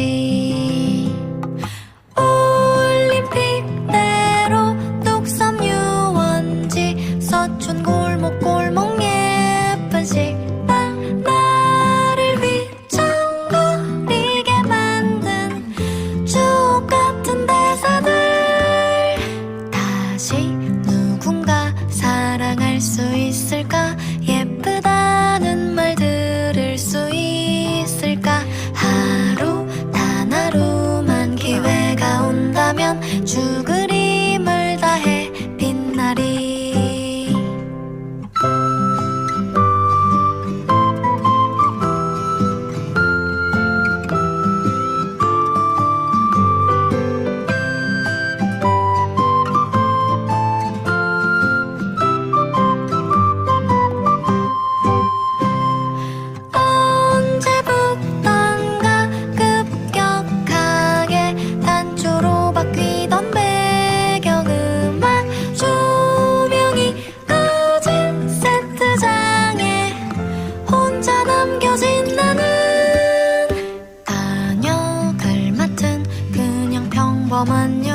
있지 올림픽대로 뚝섬 유원지 서촌 골목골목 예쁜 식당 나를 휘청거리게 만든 추억 같은 대사들 다시 누군가 사랑할 수 있을 너만